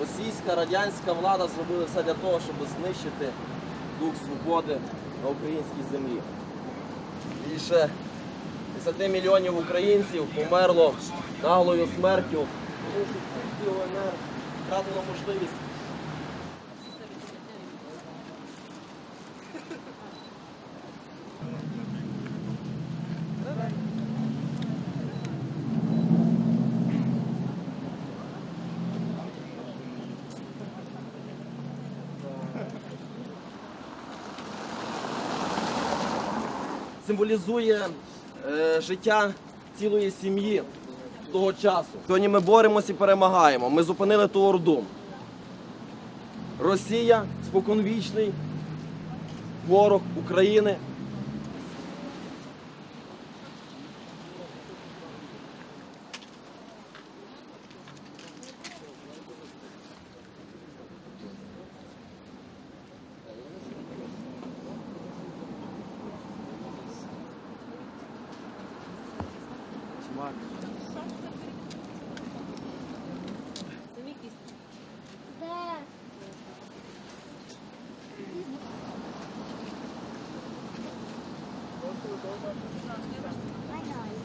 російська радянська влада зробили все для того, щоб знищити дух свободи на українській землі. Більше 10 мільйонів українців померло наглою смертю, тому що ОНР втратило можливість символізує е, життя цілої сім'ї того часу. Сьогодні ми боремося і перемагаємо. Ми зупинили ту орду. Росія споконвічний ворог України. Марк. Да. Понятно.